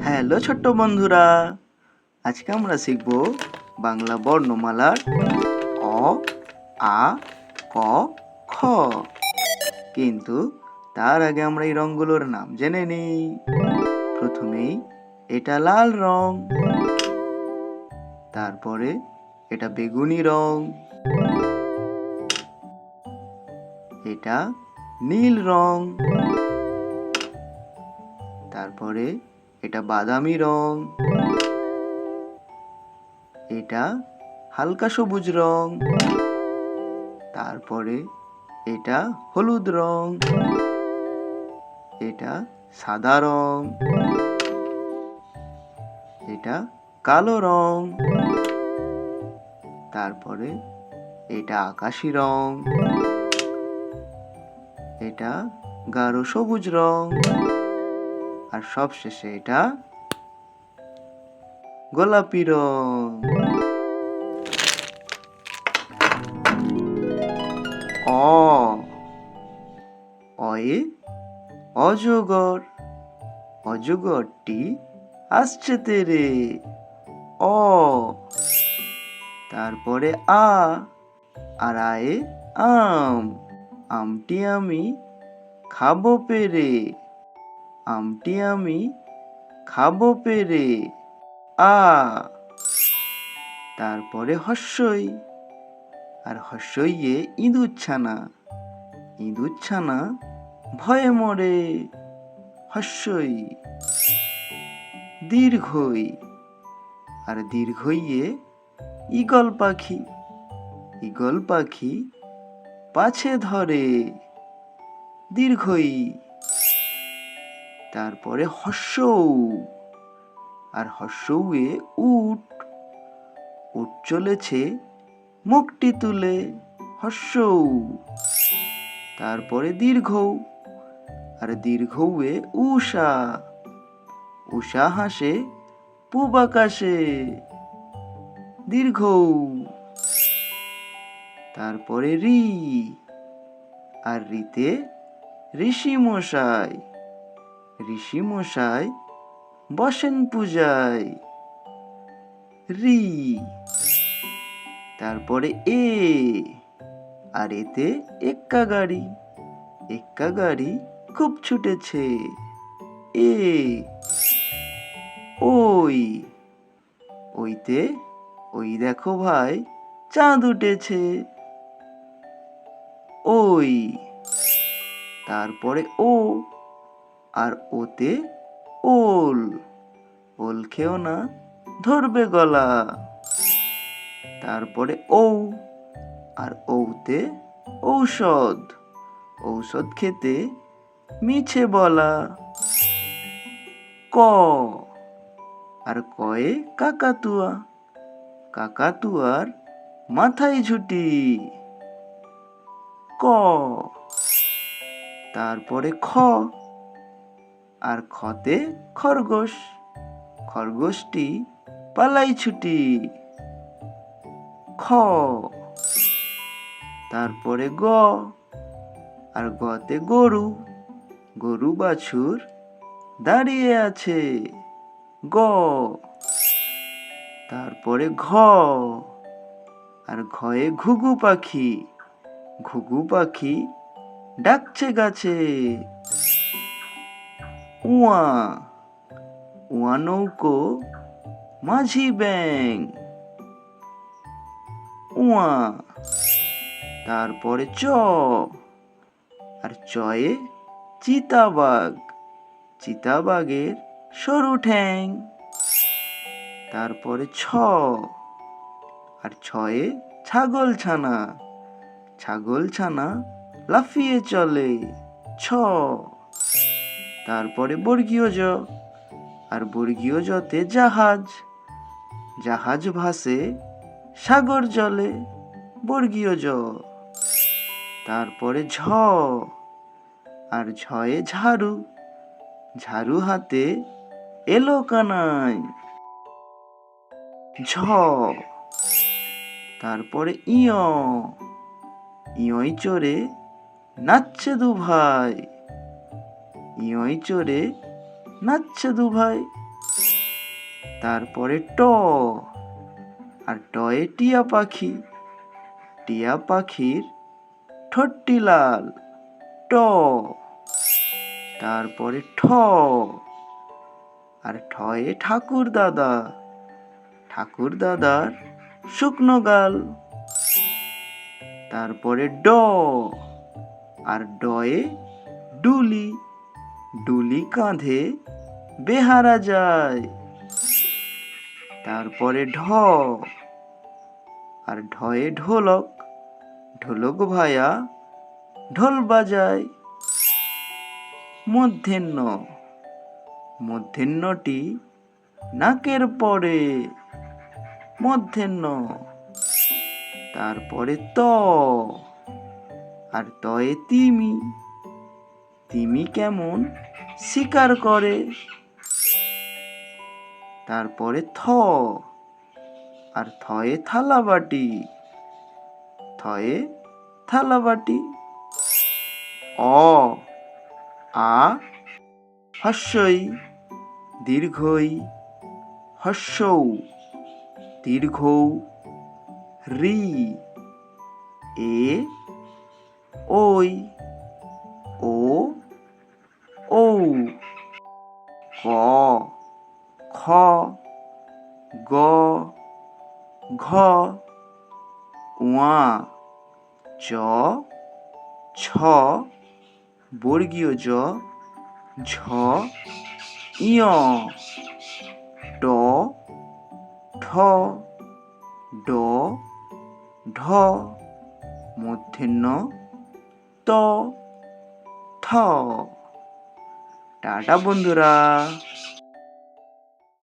Hello ছোট্ট বন্ধুরা, আজকে আমরা শিখব বাংলা বর্ণমালার অ, আ, ক, খ। কিন্তু তার আগে আমরা এই রঙগুলোর নাম জেনে নিই। প্রথমেই এটা লাল রং, তারপরে এটা বেগুনি রং, এটা নীল রং। তারপরে এটা বাদামি রং। এটা হালকা সবুজ রং। তারপরে এটা হলুদ রং। এটা সাদা রং। এটা কালো রং। তারপরে এটা আকাশি রং। এটা গাঢ় সবুজ রং। আর সবশেষে এটা গোলাপি রং। অ। অয়ে অজগর। অজগরটি আসছে তেরে। অ। তারপরে আ। আর আয়ে আম। আমটি আমি খাব পেরে। আমটি আমি খাব পেরে। আ। তারপরে হস্যই। আর হস্যইয়ে ইঁদুর ছানা ইঁদুর ছানা ভয়ে মরে। হস্যই। দীর্ঘই। আর দীর্ঘইয়ে ঈগল পাখি। ঈগল পাখি পাছে ধরে দীর্ঘই। তারপরে হর্ষৌ আর হর্ষৌয়ে উট উট চলেছে মুখটি তুলে হর্ষৌ তারপরে দীর্ঘ আর দীর্ঘৌয়ে উষা উষা হাসে, পূব আকাশে। দীর্ঘ তারপরে রি। আর রিতে ঋষি মশাই ঋষি মশাই বসেন পূজায়। রি। তারপরে এ। আর এতে এক্কা গাড়ি এক্কা গাড়ি খুব ছুটেছে। এ। ওই। ওইতে, ওই দেখো ভাই, চাঁদ উঠেছে। ওই, তারপরে ও, আর ওতে ওল ওল খেও না, ধরবে গলা। তারপরে ও আর ঔতে ঔষধ ঔষধ খেতে মিছে বলা। ক, আর কয়ে কাকাতুয়া, কাকাতুয়ার মাথায় ঝুটি। ক। তারপরে খ। আর খতে খরগোশ। খরগোশটি পালাই ছুটি। খ। তারপরে গ। আর গতে গরু। গরু বাছুর দাঁড়িয়ে আছে। গ। তারপরে ঘ। আর ঘয়ে ঘুঘু পাখি। ঘুঘু পাখি ডাকছে গাছে। উয়া উয়া নৌকো, মাঝি ব্যাং উয়া, তারপরে চ, আর চয়ে চিতাবাঘ। চিতাবাঘের সরু ঠ্যাং। তারপরে ছ, আর ছয়ে ছাগল ছানা ছাগল ছানা লাফিয়ে চলে, ছ। তারপরে বর্গীয় জ। আর বর্গীয় জতে জাহাজ। জাহাজ ভাসে, সাগর জলে, বর্গীয় জ। তারপরে ঝ। আর ঝয়ে ঝাড়ু। ঝাড়ু হাতে এলো কানাই। ঝ। তারপরে ইয়। ইয়ই চড়ে নাচছে দু ভাই ইয়ই চড়ে নাচছে দু ভাই তারপরে ট। আর টয়ে টিয়া পাখি। টিয়া পাখির ঠোঁটটি লাল। ট। তারপরে ঠ। আর ঠয়ে ঠাকুর দাদা ঠাকুর দাদার শুকনো গাল। তারপরে ড। আর ডয়ে ডুলি। ডুলি কাঁধে বেহারা যায়। তারপরে ঢ। আর ঢয়ে ঢোলক। ঢোলক ভায়া ঢোল বাজায়। মধ্যাহ্ন। মধ্যাহ্নটি নাকের পরে। মধ্যাহ্ন। তারপরে ত। আর তয়ে তিমি। তিমি কেমন? শিকার করে। তারপরে থ। আর থয়ে থালাবাটি। থয়ে থালাবাটি। অ। আ। হস্যই। দীর্ঘই। হস্যৌ। দীর্ঘৌ। রি, এ, ওই, ও, ঔ ক খ, গ, ঘ, উয়া, চ, ছ, বর্গীয় জ, ঝ, ইয়, ট, ঠ, ড ঢ মূর্ধন্য ত থ। টাটা বন্ধুরা।